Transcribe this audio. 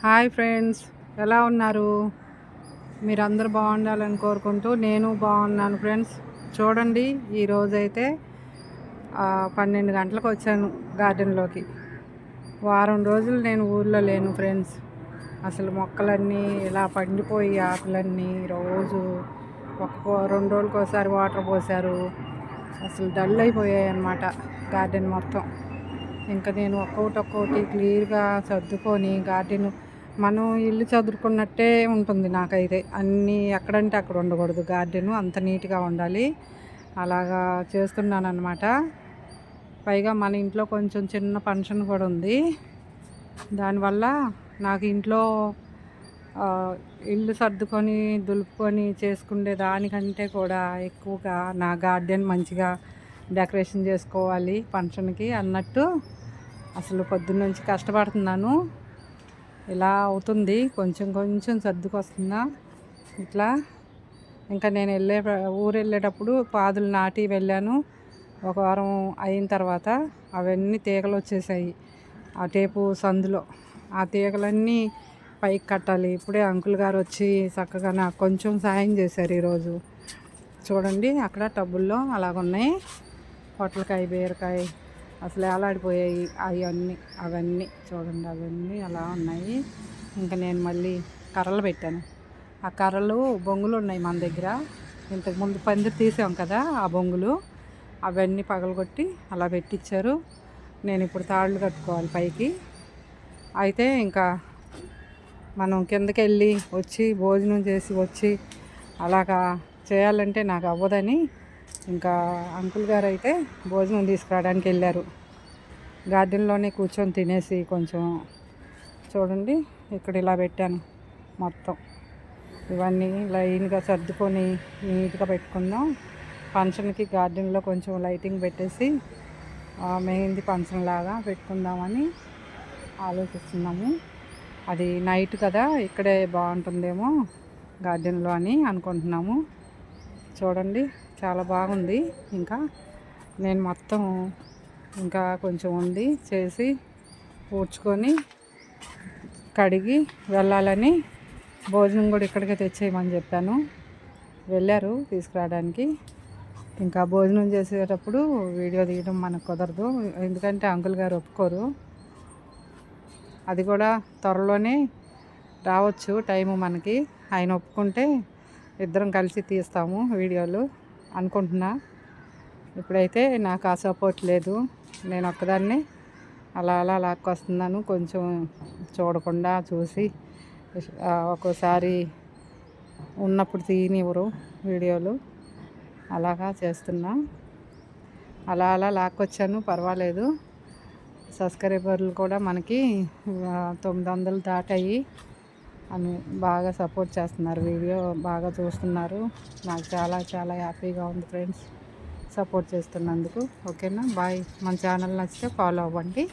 Hi friends ఎలా ఉన్నారు? మీరందరూ బాగుండాలని కోరుకుంటూ నేను బాగున్నాను ఫ్రెండ్స్. చూడండి ఈరోజైతే పన్నెండు గంటలకు వచ్చాను గార్డెన్లోకి. వారం రోజులు నేను ఊర్లో లేను ఫ్రెండ్స్. అసలు మొక్కలన్నీ ఇలా పండిపోయి ఆకులన్నీ రోజు ఒక రెండు రోజులకి ఒకసారి వాటర్ పోసారు అసలు డల్ అయిపోయాయి అన్నమాట గార్డెన్ మొత్తం. ఇంకా నేను ఒక్కొక్కటి ఒక్కొక్కటి క్లియర్గా సర్దుకొని గార్డెన్ మనం ఇల్లు చదువుకున్నట్టే ఉంటుంది నాకైతే. అన్నీ ఎక్కడంటే అక్కడ ఉండకూడదు. గార్డెను అంత నీట్గా ఉండాలి. అలాగా చేస్తున్నాను అనమాట పైగా మన ఇంట్లో కొంచెం చిన్న ఫంక్షన్ కూడా ఉంది. దానివల్ల నాకు ఇంట్లో ఇల్లు సర్దుకొని దులుపుకొని చేసుకునే దానికంటే కూడా ఎక్కువగా నా గార్డెన్ మంచిగా డెకరేషన్ చేసుకోవాలి ఫంక్షన్కి అన్నట్టు. అసలు పొద్దున్నుంచి కష్టపడుతున్నాను. ఇలా అవుతుంది? కొంచెం కొంచెం సర్దుకొస్తుందా ఇట్లా. ఇంకా నేను వెళ్ళే ఊరు వెళ్ళేటప్పుడు పాదులు నాటి వెళ్ళాను. ఒక వారం అయిన తర్వాత అవన్నీ తీగలు వచ్చేసాయి ఆ టేపు సందులో. ఆ తీగలన్నీ పైకి కట్టాలి. ఇప్పుడే అంకుల్ గారు వచ్చి చక్కగా నాకు కొంచెం సాయం చేశారు ఈరోజు. చూడండి అక్కడ టబ్బుల్లో అలాగున్నాయి. పొట్లకాయ బీరకాయ అసలు ఏలాడిపోయాయి అవన్నీ అవన్నీ చూడండి అవన్నీ అలా ఉన్నాయి. ఇంకా నేను మళ్ళీ కర్రలు పెట్టాను. ఆ కర్రలు బొంగులు ఉన్నాయి మన దగ్గర. ఇంతకుముందు పందిరి తీసాం కదా ఆ బొంగులు. అవన్నీ పగలగొట్టి అలా పెట్టించారు నేను ఇప్పుడు తాళ్ళు కట్టుకోవాలి పైకి. అయితే ఇంకా మనం కిందకి వెళ్ళి వచ్చి భోజనం చేసి వచ్చి అలాగా చేయాలంటే నాకు అవ్వదని ఇంకా అంకుల్ గారు అయితే భోజనం తీసుకురావడానికి వెళ్ళారు. గార్డెన్లోనే కూర్చొని తినేసి కొంచెం చూడండి ఇక్కడ ఇలా పెట్టాను మొత్తం. ఇవన్నీ లైన్గా సర్దుకొని నీట్గా పెట్టుకుందాం. ఫంక్షన్కి గార్డెన్లో కొంచెం లైటింగ్ పెట్టేసి మెహందీ ఫంక్షన్ లాగా పెట్టుకుందామని ఆలోచిస్తున్నాము. అది నైట్ కదా ఇక్కడే బాగుంటుందేమో గార్డెన్లో అని అనుకుంటున్నాము. చూడండి. చాలా బాగుంది. ఇంకా నేను మొత్తం ఇంకా కొంచెం ఉంది చేసి ఊడ్చుకొని కడిగి వెళ్ళాలని భోజనం కూడా ఇక్కడికే తెచ్చేయమని చెప్పాను. వెళ్ళారు తీసుకురావడానికి. ఇంకా భోజనం చేసేటప్పుడు వీడియో తీయడం మనకు కుదరదు. ఎందుకంటే అంకుల్ గారు ఒప్పుకోరు. అది కూడా త్వరలోనే రావచ్చు టైము మనకి. ఆయన ఒప్పుకుంటే ఇద్దరం కలిసి తీస్తాము వీడియోలు. అనుకుంటున్నా. ఇప్పుడైతే నాకు ఆ సపోర్ట్ లేదు. నేను ఒక్కదాన్ని అలా అలా లాక్కొస్తున్నాను. కొంచెం చూడకుండా చూసి ఒక్కోసారి ఉన్నప్పుడు తీయనివ్వరు వీడియోలు. అలాగా చేస్తున్నా. అలా అలా లాక్కొచ్చాను. పర్వాలేదు. సబ్స్క్రైబర్లు కూడా మనకి తొమ్మిది వందలు దాటాయి. అని బాగా సపోర్ట్ చేస్తున్నారు. వీడియో బాగా చూస్తున్నారు. నాకు చాలా చాలా హ్యాపీగా ఉంది ఫ్రెండ్స్. సపోర్ట్ చేస్తున్నందుకు. ఓకేనా? బాయ్. మన ఛానల్ నచ్చితే ఫాలో అవ్వండి.